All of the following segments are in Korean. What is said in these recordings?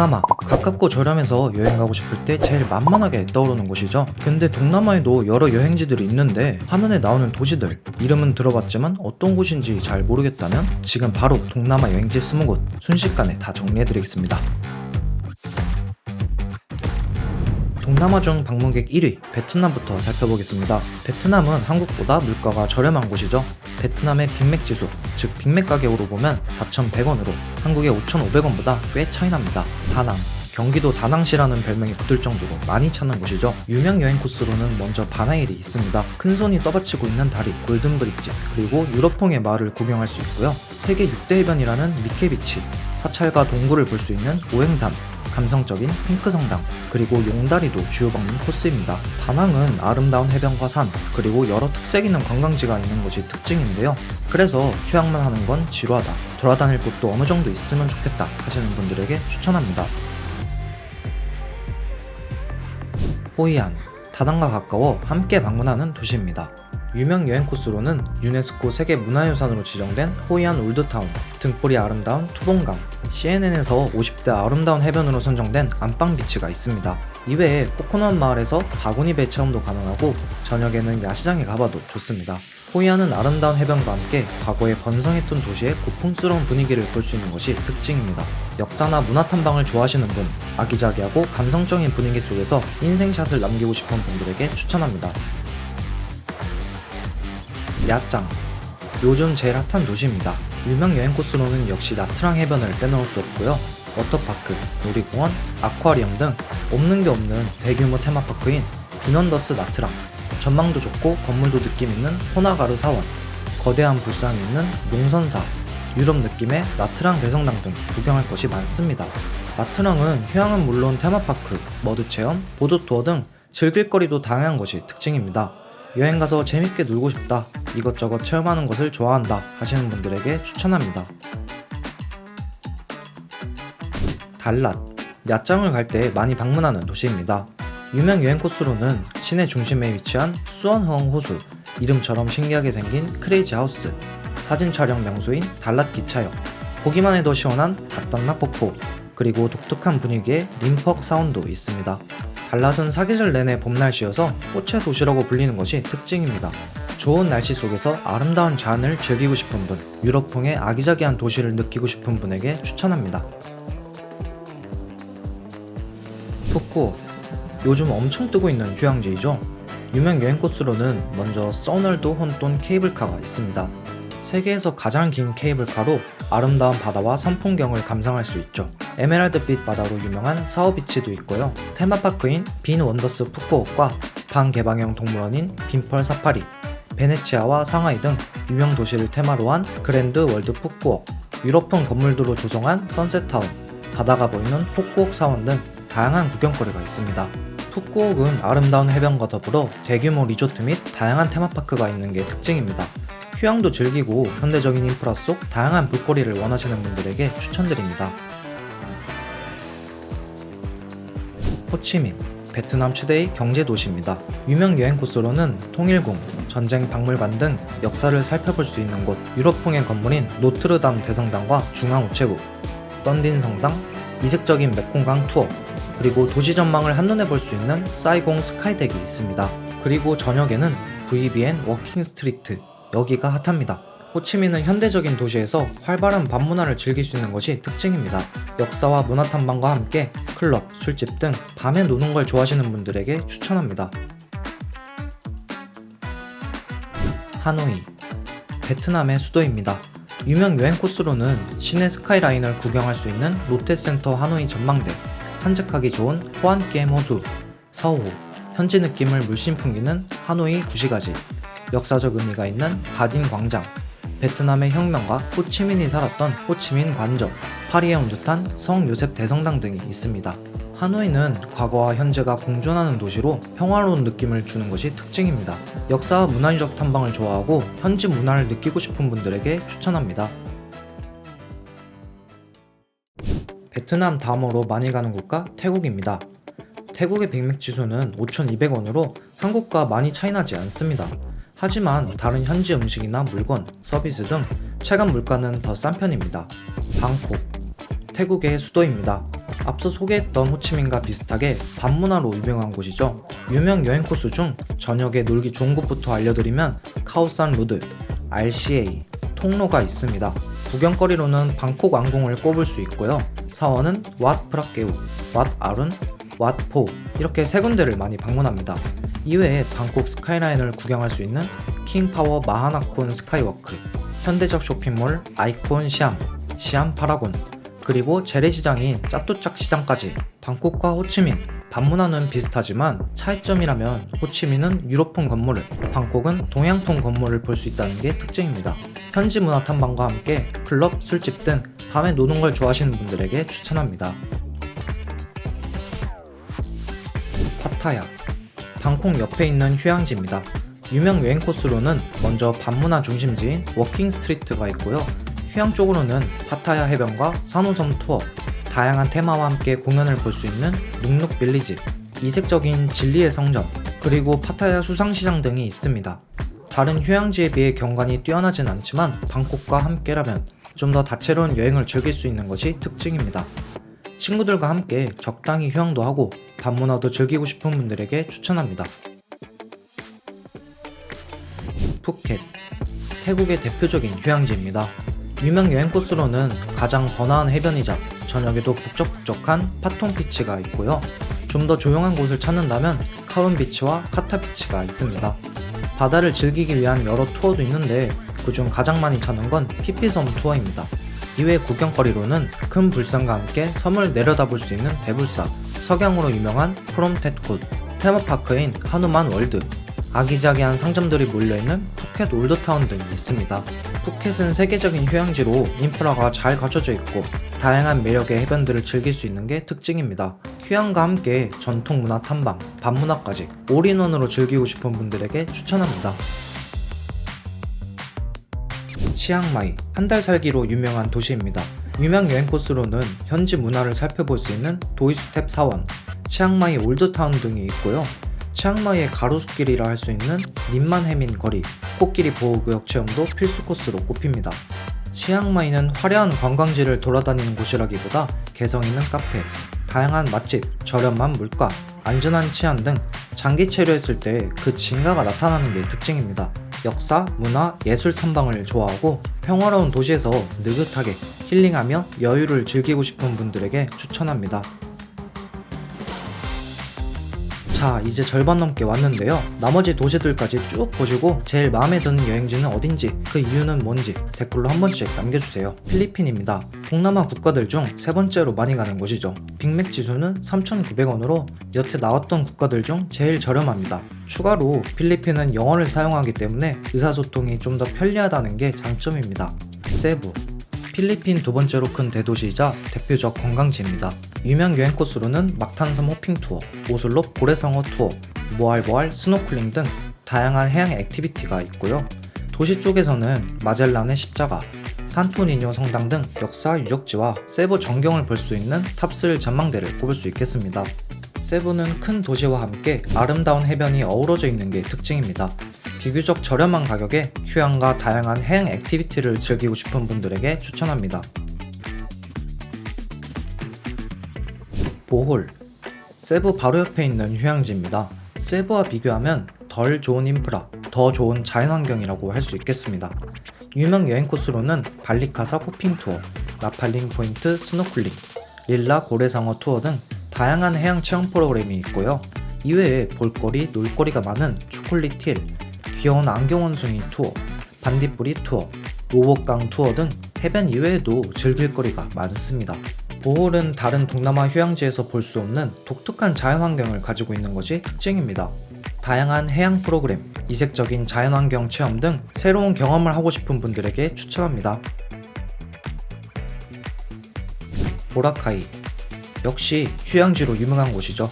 동남아 가깝고 저렴해서 여행 가고 싶을 때 제일 만만하게 떠오르는 곳이죠. 근데 동남아에도 여러 여행지들이 있는데 화면에 나오는 도시들 이름은 들어봤지만 어떤 곳인지 잘 모르겠다면 지금 바로 동남아 여행지 20곳 순식간에 다 정리해드리겠습니다. 동남아 중 방문객 1위 베트남부터 살펴보겠습니다. 베트남은 한국보다 물가가 저렴한 곳이죠. 베트남의 빅맥 지수, 즉 빅맥 가격으로 보면 4,100원으로 한국의 5,500원보다 꽤 차이 납니다. 다낭, 경기도 다낭시라는 별명이 붙을 정도로 많이 찾는 곳이죠. 유명 여행 코스로는 먼저 바나일이 있습니다. 큰 손이 떠받치고 있는 다리, 골든브릿지, 그리고 유럽풍의 마을을 구경할 수 있고요. 세계 6대 해변이라는 미케비치, 사찰과 동굴을 볼 수 있는 오행산, 감성적인 핑크 성당, 그리고 용다리도 주요 방문 코스입니다. 다낭은 아름다운 해변과 산, 그리고 여러 특색 있는 관광지가 있는 것이 특징인데요. 그래서 휴양만 하는 건 지루하다. 돌아다닐 곳도 어느 정도 있으면 좋겠다 하시는 분들에게 추천합니다. 호이안, 다낭과 가까워 함께 방문하는 도시입니다. 유명 여행 코스로는 유네스코 세계 문화유산으로 지정된 호이안 올드타운, 등불이 아름다운 투봉강, CNN에서 50대 아름다운 해변으로 선정된 안방 비치가 있습니다. 이외에 코코넛 마을에서 바구니 배 체험도 가능하고 저녁에는 야시장에 가봐도 좋습니다. 호이안은 아름다운 해변과 함께 과거에 번성했던 도시의 고풍스러운 분위기를 볼 수 있는 것이 특징입니다. 역사나 문화 탐방을 좋아하시는 분, 아기자기하고 감성적인 분위기 속에서 인생샷을 남기고 싶은 분들에게 추천합니다. 야짱 요즘 제일 핫한 도시입니다. 유명 여행 코스로는 역시 나트랑 해변을 빼놓을 수 없고요. 워터파크, 놀이공원, 아쿠아리움 등 없는 게 없는 대규모 테마파크인 비넌더스 나트랑 전망도 좋고 건물도 느낌 있는 호나가르 사원 거대한 불상이 있는 농선사 유럽 느낌의 나트랑 대성당 등 구경할 것이 많습니다. 나트랑은 휴양은 물론 테마파크, 머드 체험, 보드 투어 등 즐길 거리도 다양한 것이 특징입니다. 여행 가서 재밌게 놀고 싶다, 이것저것 체험하는 것을 좋아한다 하시는 분들에게 추천합니다. 달랏, 야장을 갈 때 많이 방문하는 도시입니다. 유명 여행 코스로는 시내 중심에 위치한 수원허응 호수, 이름처럼 신기하게 생긴 크레이지 하우스, 사진 촬영 명소인 달랏 기차역, 보기만 해도 시원한 닷당나 폭포, 그리고 독특한 분위기의 림퍽 사원도 있습니다. 달랏은 사계절 내내 봄 날씨여서 꽃의 도시라고 불리는 것이 특징입니다. 좋은 날씨 속에서 아름다운 자연을 즐기고 싶은 분, 유럽풍의 아기자기한 도시를 느끼고 싶은 분에게 추천합니다. 푸꾸옥 요즘 엄청 뜨고 있는 휴양지이죠. 유명 여행 코스로는 먼저 써널도 혼돈 케이블카가 있습니다. 세계에서 가장 긴 케이블카로 아름다운 바다와 선풍경을 감상할 수 있죠. 에메랄드빛 바다로 유명한 사오비치도 있고요. 테마파크인 빈 원더스 푸꾸옥과 반개방형 동물원인 빈펄 사파리, 베네치아와 상하이 등 유명 도시를 테마로 한 그랜드 월드 푸꾸옥, 유럽풍 건물들로 조성한 선셋타운, 바다가 보이는 푸꾸옥 사원 등 다양한 구경거리가 있습니다. 푸꾸옥은 아름다운 해변과 더불어 대규모 리조트 및 다양한 테마파크가 있는 게 특징입니다. 휴양도 즐기고 현대적인 인프라 속 다양한 볼거리를 원하시는 분들에게 추천드립니다. 호치민, 베트남 최대의 경제 도시입니다. 유명 여행 코스로는 통일궁, 전쟁 박물관 등 역사를 살펴볼 수 있는 곳, 유럽풍의 건물인 노트르담 대성당과 중앙 우체국, 던딘 성당, 이색적인 메콩강 투어, 그리고 도시 전망을 한눈에 볼 수 있는 사이공 스카이덱이 있습니다. 그리고 저녁에는 VBN 워킹 스트리트, 여기가 핫합니다. 호치민은 현대적인 도시에서 활발한 밤 문화를 즐길 수 있는 것이 특징입니다. 역사와 문화 탐방과 함께 클럽, 술집 등 밤에 노는 걸 좋아하시는 분들에게 추천합니다. 하노이 베트남의 수도입니다. 유명 여행 코스로는 시내 스카이라인을 구경할 수 있는 롯데센터 하노이 전망대, 산책하기 좋은 호안kiem 호수, 서호, 현지 느낌을 물씬 풍기는 하노이 구시가지, 역사적 의미가 있는 바딘 광장, 베트남의 혁명가 호치민이 살았던 호치민 관저, 파리에 온 듯한 성 요셉 대성당 등이 있습니다. 하노이는 과거와 현재가 공존하는 도시로 평화로운 느낌을 주는 것이 특징입니다. 역사와 문화유적 탐방을 좋아하고 현지 문화를 느끼고 싶은 분들에게 추천합니다. 베트남 다음으로 많이 가는 국가 태국입니다. 태국의 백맥 지수는 5,200원으로 한국과 많이 차이나지 않습니다. 하지만 다른 현지 음식이나 물건, 서비스 등 체감 물가는 더 싼 편입니다. 방콕 태국의 수도입니다. 앞서 소개했던 호치민과 비슷하게 밤문화로 유명한 곳이죠. 유명 여행 코스 중 저녁에 놀기 좋은 곳부터 알려드리면 카오산 로드, RCA, 통로가 있습니다. 구경거리로는 방콕 왕궁을 꼽을 수 있고요. 사원은 왓 프라케우, 왓 아룬, 왓 포 이렇게 세 군데를 많이 방문합니다. 이외에 방콕 스카이라인을 구경할 수 있는 킹파워 마하나콘 스카이워크, 현대적 쇼핑몰 아이콘 시암, 시암 파라곤, 그리고 재래시장인 짜뚜짝 시장까지 방콕과 호치민, 반문화는 비슷하지만 차이점이라면 호치민은 유럽풍 건물을, 방콕은 동양풍 건물을 볼 수 있다는 게 특징입니다. 현지 문화 탐방과 함께 클럽, 술집 등 밤에 노는 걸 좋아하시는 분들에게 추천합니다. 파타야 방콕 옆에 있는 휴양지입니다. 유명 여행 코스로는 먼저 밤문화 중심지인 워킹 스트리트가 있고요. 휴양 쪽으로는 파타야 해변과 산호섬 투어, 다양한 테마와 함께 공연을 볼 수 있는 눅눅 빌리지, 이색적인 진리의 성전, 그리고 파타야 수상시장 등이 있습니다. 다른 휴양지에 비해 경관이 뛰어나진 않지만 방콕과 함께라면 좀 더 다채로운 여행을 즐길 수 있는 것이 특징입니다. 친구들과 함께 적당히 휴양도 하고 밤문화도 즐기고 싶은 분들에게 추천합니다. 푸켓 태국의 대표적인 휴양지입니다. 유명 여행 코스로는 가장 번화한 해변이자 저녁에도 북적북적한 파통 비치가 있고요. 좀 더 조용한 곳을 찾는다면 카룬 비치와 카타 비치가 있습니다. 바다를 즐기기 위한 여러 투어도 있는데 그중 가장 많이 찾는 건 피피섬 투어입니다. 이외 구경거리로는 큰 불상과 함께 섬을 내려다볼 수 있는 대불사, 석양으로 유명한 프롬텟굿, 테마파크인 하누만 월드, 아기자기한 상점들이 몰려있는 푸켓 올드타운 등이 있습니다. 푸켓은 세계적인 휴양지로 인프라가 잘 갖춰져 있고 다양한 매력의 해변들을 즐길 수 있는 게 특징입니다. 휴양과 함께 전통 문화 탐방, 밤문화까지 올인원으로 즐기고 싶은 분들에게 추천합니다. 치앙마이 한 달 살기로 유명한 도시입니다. 유명 여행 코스로는 현지 문화를 살펴볼 수 있는 도이스텝 사원, 치앙마이 올드타운 등이 있고요. 치앙마이의 가로수길이라 할 수 있는 님만해민 거리, 코끼리 보호구역 체험도 필수 코스로 꼽힙니다. 치앙마이는 화려한 관광지를 돌아다니는 곳이라기보다 개성 있는 카페, 다양한 맛집, 저렴한 물가, 안전한 치안 등 장기 체류했을 때 그 진가가 나타나는 게 특징입니다. 역사, 문화, 예술 탐방을 좋아하고 평화로운 도시에서 느긋하게 힐링하며 여유를 즐기고 싶은 분들에게 추천합니다. 자, 이제 절반 넘게 왔는데요. 나머지 도시들까지 쭉 보시고 제일 마음에 드는 여행지는 어딘지, 그 이유는 뭔지 댓글로 한 번씩 남겨주세요. 필리핀입니다. 동남아 국가들 중 세 번째로 많이 가는 곳이죠. 빅맥 지수는 3,900원으로 여태 나왔던 국가들 중 제일 저렴합니다. 추가로 필리핀은 영어를 사용하기 때문에 의사소통이 좀 더 편리하다는 게 장점입니다. 세부 필리핀 두 번째로 큰 대도시이자 대표적 관광지입니다. 유명 여행 코스로는 막탄섬 호핑 투어, 오슬로 고래상어 투어, 모알보알 스노클링 등 다양한 해양 액티비티가 있고요. 도시 쪽에서는 마젤란의 십자가, 산토니뇨 성당 등 역사 유적지와 세부 전경을 볼 수 있는 탑슬 전망대를 꼽을 수 있겠습니다. 세부는 큰 도시와 함께 아름다운 해변이 어우러져 있는 게 특징입니다. 비교적 저렴한 가격에 휴양과 다양한 해양 액티비티를 즐기고 싶은 분들에게 추천합니다. 보홀 세부 바로 옆에 있는 휴양지입니다. 세부와 비교하면 덜 좋은 인프라, 더 좋은 자연환경이라고 할 수 있겠습니다. 유명 여행 코스로는 발리카사 호핑 투어, 나팔링 포인트 스노클링, 릴라 고래상어 투어 등 다양한 해양 체험 프로그램이 있고요. 이외에 볼거리, 놀거리가 많은 초콜릿 힐, 귀여운 안경 원숭이 투어, 반딧불이 투어, 로봇강 투어 등 해변 이외에도 즐길 거리가 많습니다. 보홀은 다른 동남아 휴양지에서 볼 수 없는 독특한 자연환경을 가지고 있는 것이 특징입니다. 다양한 해양 프로그램, 이색적인 자연환경 체험 등 새로운 경험을 하고 싶은 분들에게 추천합니다. 보라카이 역시 휴양지로 유명한 곳이죠.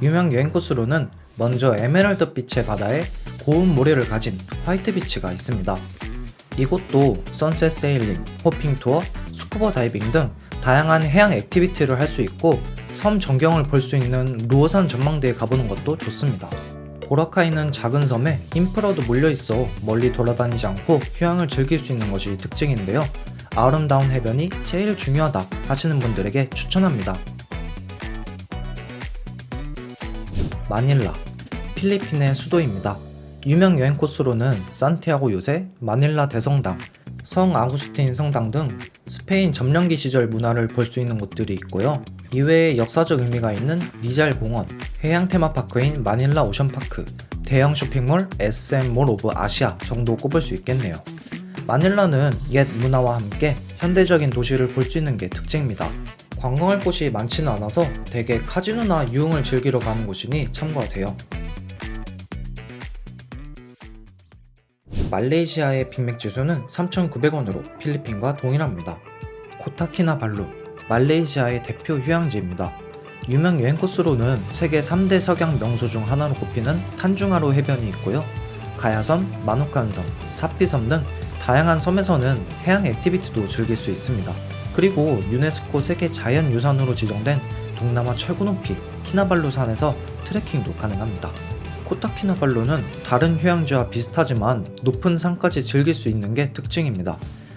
유명 여행 코스로는 먼저 에메랄드 빛의 바다에 고운 모래를 가진 화이트 비치가 있습니다. 이곳도 선셋 세일링, 호핑 투어, 스쿠버 다이빙 등 다양한 해양 액티비티를 할 수 있고 섬 전경을 볼 수 있는 루어산 전망대에 가보는 것도 좋습니다. 보라카이는 작은 섬에 인프라도 몰려 있어 멀리 돌아다니지 않고 휴양을 즐길 수 있는 것이 특징인데요. 아름다운 해변이 제일 중요하다 하시는 분들에게 추천합니다. 마닐라. 필리핀의 수도입니다. 유명 여행 코스로는 산티아고 요새, 마닐라 대성당, 성 아구스틴 성당 등 스페인 점령기 시절 문화를 볼 수 있는 곳들이 있고요. 이외에 역사적 의미가 있는 리잘 공원, 해양 테마파크인 마닐라 오션파크, 대형 쇼핑몰 SM 몰 오브 아시아 정도 꼽을 수 있겠네요. 마닐라는 옛 문화와 함께 현대적인 도시를 볼 수 있는 게 특징입니다. 관광할 곳이 많지는 않아서 대개 카지노나 유흥을 즐기러 가는 곳이니 참고하세요. 말레이시아의 빅맥 지수는 3,900원으로 필리핀과 동일합니다. 코타키나발루, 말레이시아의 대표 휴양지입니다. 유명 여행 코스로는 세계 3대 석양 명소 중 하나로 꼽히는 탄중하루 해변이 있고요. 가야섬, 마누칸섬, 사피섬 등 다양한 섬에서는 해양 액티비티도 즐길 수 있습니다. 그리고 유네스코 세계 자연유산으로 지정된 동남아 최고 높이 키나발루 산에서 트레킹도 가능합니다. 코타키나발루는 다른 휴양지와 비슷하지만 높은 산까지 즐길 수 있는 게 특징입니다.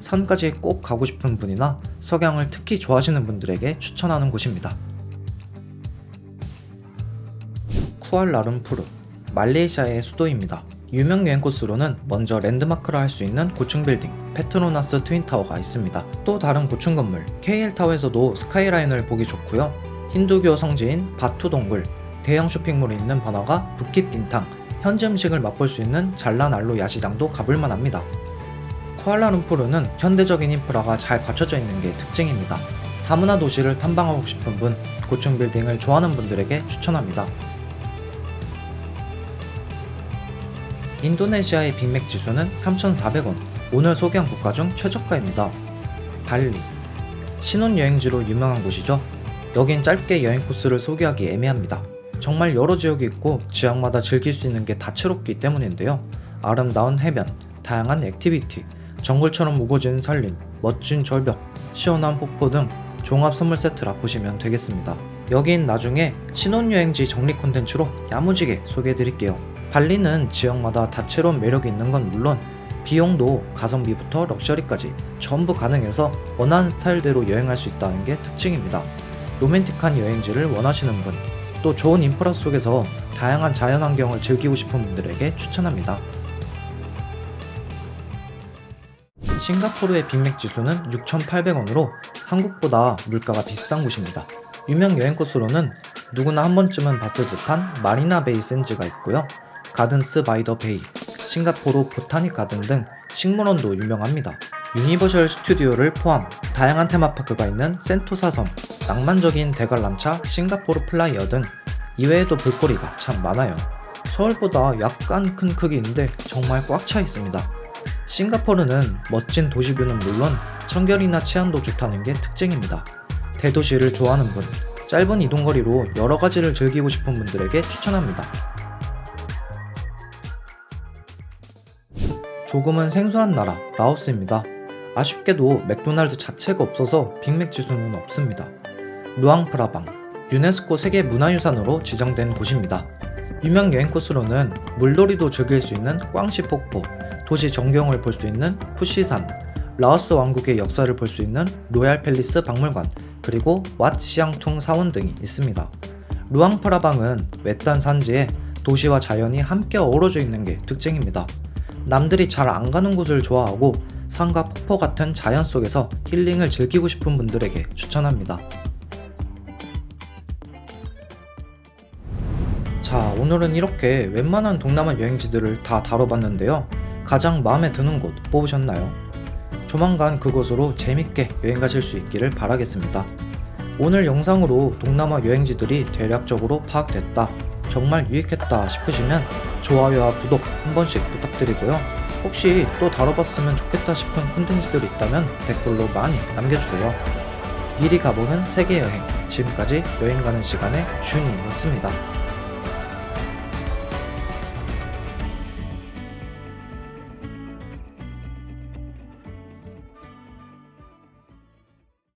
산까지 꼭 가고 싶은 분이나 석양을 특히 좋아하시는 분들에게 추천하는 곳입니다. 쿠알라룸푸르, 말레이시아의 수도입니다. 유명 여행 코스로는 먼저 랜드마크라 할 수 있는 고층 빌딩 페트로나스 트윈타워가 있습니다. 또 다른 고층 건물 KL타워에서도 스카이라인을 보기 좋고요. 힌두교 성지인 바투 동굴, 대형 쇼핑몰이 있는 번화가 부킷 빈탕, 현지 음식을 맛볼 수 있는 잘란 알로 야시장도 가볼만 합니다. 쿠알라룸푸르는 현대적인 인프라가 잘 갖춰져 있는 게 특징입니다. 다문화 도시를 탐방하고 싶은 분, 고층 빌딩을 좋아하는 분들에게 추천합니다. 인도네시아의 빅맥 지수는 3,400원. 오늘 소개한 국가 중 최저가입니다. 발리. 신혼여행지로 유명한 곳이죠. 여긴 짧게 여행 코스를 소개하기 애매합니다. 정말 여러 지역이 있고 지역마다 즐길 수 있는 게 다채롭기 때문인데요. 아름다운 해변, 다양한 액티비티, 정글처럼 우거진 산림, 멋진 절벽, 시원한 폭포 등 종합 선물 세트라 보시면 되겠습니다. 여긴 나중에 신혼여행지 정리 콘텐츠로 야무지게 소개해드릴게요. 발리는 지역마다 다채로운 매력이 있는 건 물론 비용도 가성비부터 럭셔리까지 전부 가능해서 원하는 스타일대로 여행할 수 있다는 게 특징입니다. 로맨틱한 여행지를 원하시는 분, 또 좋은 인프라 속에서 다양한 자연환경을 즐기고 싶은 분들에게 추천합니다. 싱가포르의 빅맥 지수는 6,800원으로 한국보다 물가가 비싼 곳입니다. 유명 여행 코스로는 누구나 한 번쯤은 봤을 듯한 마리나 베이 샌즈가 있고요. 가든스 바이 더 베이, 싱가포르 보타닉 가든 등 식물원도 유명합니다. 유니버셜 스튜디오를 포함 다양한 테마파크가 있는 센토사 섬, 낭만적인 대관람차 싱가포르 플라이어 등 이외에도 볼거리가 참 많아요. 서울보다 약간 큰 크기인데 정말 꽉 차 있습니다. 싱가포르는 멋진 도시뷰는 물론 청결이나 치안도 좋다는 게 특징입니다. 대도시를 좋아하는 분, 짧은 이동거리로 여러 가지를 즐기고 싶은 분들에게 추천합니다. 조금은 생소한 나라, 라오스입니다. 아쉽게도 맥도날드 자체가 없어서 빅맥 지수는 없습니다. 루앙프라방, 유네스코 세계 문화유산으로 지정된 곳입니다. 유명 여행 코스로는 물놀이도 즐길 수 있는 꽝시 폭포, 도시 전경을 볼 수 있는 푸시산, 라오스 왕국의 역사를 볼 수 있는 로얄 팰리스 박물관, 그리고 왓 시앙퉁 사원 등이 있습니다. 루앙프라방은 외딴 산지에 도시와 자연이 함께 어우러져 있는 게 특징입니다. 남들이 잘 안 가는 곳을 좋아하고 산과 폭포 같은 자연 속에서 힐링을 즐기고 싶은 분들에게 추천합니다. 자, 오늘은 이렇게 웬만한 동남아 여행지들을 다 다뤄봤는데요. 가장 마음에 드는 곳 뽑으셨나요? 조만간 그곳으로 재밌게 여행 가실 수 있기를 바라겠습니다. 오늘 영상으로 동남아 여행지들이 대략적으로 파악됐다, 정말 유익했다 싶으시면 좋아요와 구독 한 번씩 부탁드리고요. 혹시 또 다뤄봤으면 좋겠다 싶은 콘텐츠들이 있다면 댓글로 많이 남겨주세요. 미리 가보는 세계 여행. 지금까지 여행 가는 시간에 준이었습니다.